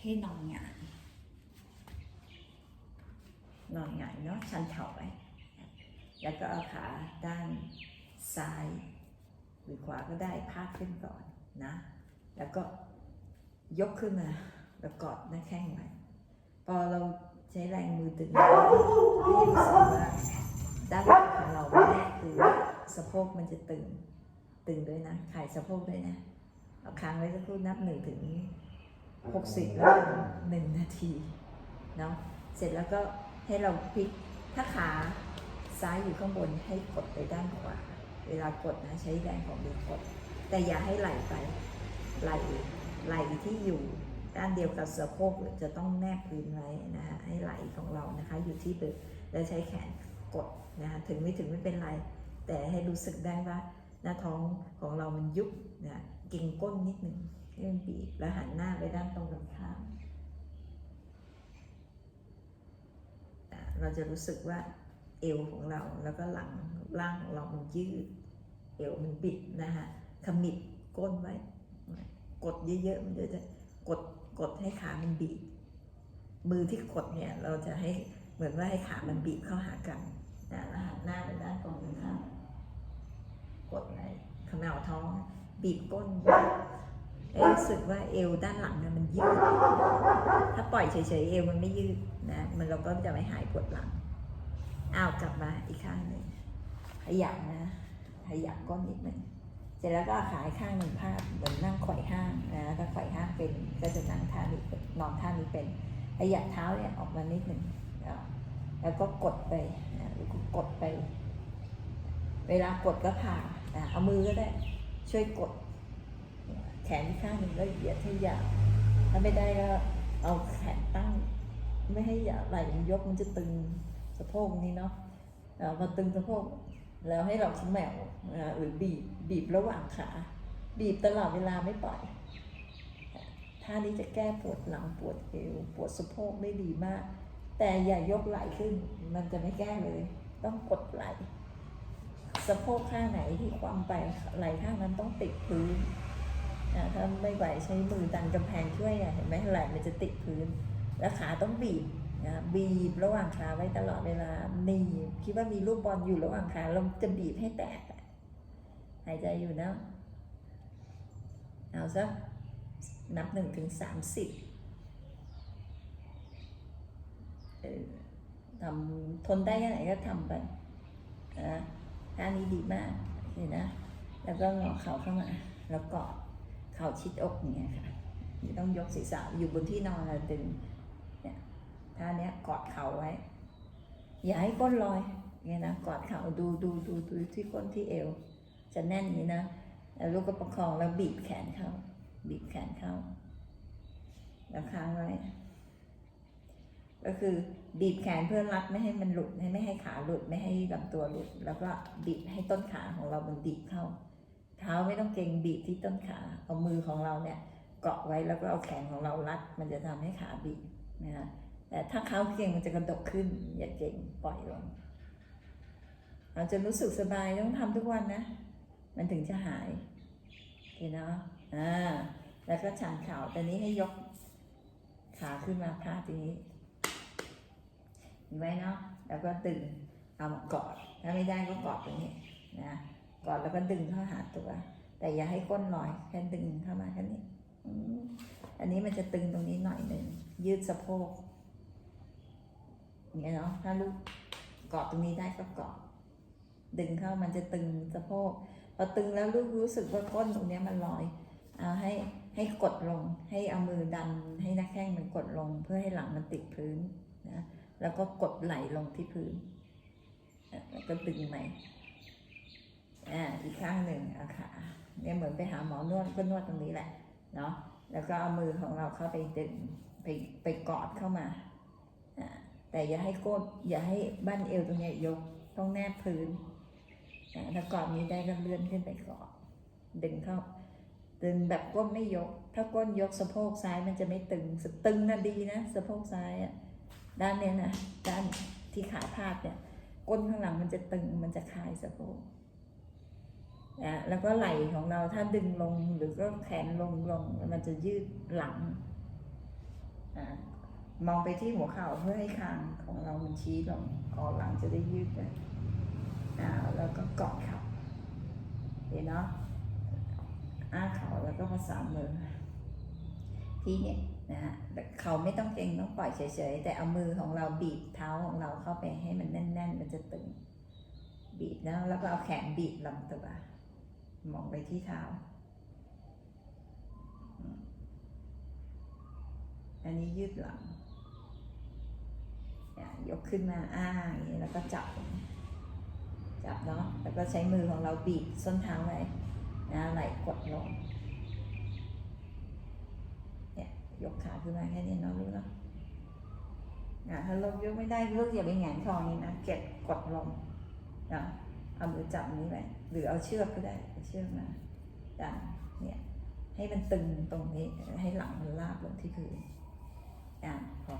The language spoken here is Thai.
ให้นอนหงายนอนหงายเนาะชันเข่าไว้ แล้วก็เอาขาด้านซ้าย หรือขวาก็ได้พาดขึ้นก่อนนะ แล้วก็ยกขึ้นมา แล้วกอดหน้าแข้งไว้ พอเราใช้แรงมือตึงให้รู้สึกว่าด้านหลังของเราแน่คือสะโพกมันจะตึง ตึงด้วยนะไข่สะโพกด้วยนะ เอาค้างไว้สักครู่นับหนึ่งถึง หกสิบแล้วหนึ่งนาทีเนาะเสร็จแล้วก็ให้เราพลิกถ้าขาซ้ายอยู่ข้างบนให้กดไปด้านขวา เวลากดนะใช้แรงของมือกด แต่อย่าให้ไหลไปไหลไหลที่อยู่ด้านเดียวกับสะโพกจะต้องแนบพื้นไว้นะคะให้ไหลของเรานะคะ อยู่ที่เบิกแล้วใช้แขนกดนะคะถึงไม่ถึงไม่เป็นไร แต่ให้รู้สึกได้ว่าหน้าท้องของเรามันยุบนะเก่งก้นนิดหนึ่ง ให้มันบีบแล้วหันหน้าไปด้านตรงกันข้ามเราจะรู้สึกว่าเอวของเราแล้วก็หลังล่างของเรามันยืด เอวมันบิดนะคะขมิบก้นไว้ กดเยอะๆมันจะกดกดให้ขามันบีบมือที่กดเนี่ยเราจะให้เหมือนว่าให้ขามันบีบเข้าหากันนะแล้วหันหน้าไปด้านตรงกันข้ามกดไหนขมาวท้อง บีบก้นให้ รู้สึกว่าเอวด้านหลังเนี่ยมันยืด ถ้าปล่อยเฉยๆเอวมันไม่ยืดนะ มันเราก็จะไม่หายปวดหลัง อ้าวกลับมาอีกข้างหนึ่งขยับนะขยับก้นนิดหนึ่งเสร็จแล้วก็ขาอีกข้างหนึ่งพาดเหมือนนั่งไขว่ห้างนะถ้าไขว่ห้างเป็นก็จะนั่งท่านี้นอนท่านี้เป็นขยับเท้าเนี่ยออกมานิดหนึ่งแล้วก็กดไปนะแล้วก็กดไป เวลากดก็ผ่านะเอามือก็ได้ช่วยกด นอีกข้างหนึ่งก็เหยียดให้ยาว ถ้าไม่ได้ก็เอาแขนตั้ง ไม่ให้ยาไหล่มันยกมันจะตึงสะโพกนี้เนาะเอามาตึงสะโพกแล้วให้เราขมแมวหรือบีบบีบระหว่างขา บีบตลอดเวลาไม่ปล่อยท่านี้จะแก้ปวดหลังปวดเอวปวดสะโพกได้ดีมาก แต่อย่ายกไหล่ขึ้น มันจะไม่แก้เลย ต้องกดไหล่สะโพกข้างไหนที่ความไปไหล่ข้างนั้นต้องติดพื้น ถ้าไม่ไหวใช้มือดันกำแพงช่วยอะเห็นไหมไหล่มันจะติดพื้น แล้วขาต้องบีบนะบีบระหว่างขาไว้ตลอดเวลาหนีบคิดว่ามีลูกบอลอยู่ระหว่างขาเราจะบีบให้แตกอะหายใจอยู่นะเอาสักนับหนึ่งถึงสามสิบทำทนได้แค่ไหนก็ทำไปนะท่านี้ดีมากเห็นนะ แล้วก็งอเข่าเข้ามา แล้วกอด ข่าชิดอกอย่างเงี้ยค่ะไม่ต้องยกศีรษะอยู่บนที่นอนเราตึงท่าเนี้ยกอดเข่าไว้ อย่าให้ก้นลอยเนี่ยนะกอดเข่าดูดูดูดูที่ก้นที่เอว จะแน่นนี้นะแล้วลูกก็ประคองแล้วบีบแขนเข้า บีบแขนเข้าแล้วค้างไว้ ก็คือบีบแขนเพื่อรัดไม่ให้มันหลุดไม่ให้ขาหลุดไม่ให้ลำตัวหลุด แล้วก็บีบให้ต้นขาของเรามันดีบเข้า เท้าไม่ต้องเกรงบีบที่ต้นขาเอามือของเราเนี่ยเกาะไว้แล้วก็เอาแขนของเรารัด มันจะทำให้ขาบีบนะคะแต่ถ้าเขาเก่งมันจะกระดกขึ้น อย่าเก่งปล่อยลงเราจะรู้สึกสบายต้องทำทุกวันนะ มันถึงจะหายโอเคเนาะอ่าแล้วก็ชันเข่าแต่นี้ให้ยกขาขึ้นมาพาดทีนี้เห็นไหมเนาะแล้วก็ดึงเอามากอดถ้าไม่ได้ก็กอดตรงนี้นะ กอดแล้วก็ดึงเข้าหาตัว แต่อย่าให้ก้นลอยแค่ดึงเข้ามาแค่นี้อันนี้มันจะตึงตรงนี้หน่อยหนึ่งยืดสะโพกอย่างเงี้ยเนาะถ้าลูกเกาะตรงนี้ได้ก็เกาะดึงเข้ามันจะตึงสะโพกพอตึงแล้วลูกรู้สึกว่าก้นตรงนี้มันลอยเอาให้ให้กดลงให้เอามือดันให้หน้าแข้งมันกดลง เพื่อให้หลังมันติดพื้นนะแล้วก็กดไหลลงที่พื้นแล้วก็ดึงใหม่ อ่าอีกข้างหนึ่งเอาขาเนี่ยเหมือนไปหาหมอนวดก็นวดตรงนี้แหละเนาะแล้วก็เอามือของเราเข้าไปดึงไปไปกอดเข้ามาอ่าแต่อย่าให้ก้นอย่าให้บั้นเอวตรงเนี้ยยกต้องแนบพื้นนะถ้ากอดนี้ได้ก็เลื่อนขึ้นไปกอดดึงเข้าดึงแบบก้นไม่ยก ถ้าก้นยกสะโพกซ้ายมันจะไม่ตึงสะตึงนะดีนะ สะโพกซ้ายอะด้านเนี้ยนะด้านที่ขาพาดเนี่ยก้นข้างหลังมันจะตึงมันจะคลายสะโพก นะแล้วก็ไหล่ของเราถ้าดึงลงหรือก็แขนลงลงมันจะยืดหลังอ่ามองไปที่หัวเข่าเพื่อให้คางของเรามันชี้ลงคอหลังจะได้ยืดได้อ่าแล้วก็กอดเข่าเห็นเนาะอ้าเข่าแล้วก็ประสานมือที่เนี่ยนะฮะแต่เขาไม่ต้องเกรงต้องปล่อยเฉยๆ แต่เอามือของเราบีบเท้าของเราเข้าไปให้มันแน่น ๆ มันจะตึง บีบนะแล้วก็เอาแขนบีบลำตัว มองไปที่เท้า อันนี้ยืดหลัง ยกขึ้นมาอ้าอย่างนี้แล้วก็จับ จับเนาะ แล้วก็ใช้มือของเราบีบส้นเท้าไว้นะไหล่กดลงเนี่ยยกขาขึ้นมาแค่นี้เนาะลูกเนาะถ้าลงยกไม่ได้ลูกอย่าไปแหงนคอนี้นะ เก็บกดลง เอามือจับนี้ไปหรือเอาเชือกก็ได้เอาเชือกมาดันเนี่ยให้มันตึงตรงนี้ให้หลังมันลาบลงที่พื้นอะพอ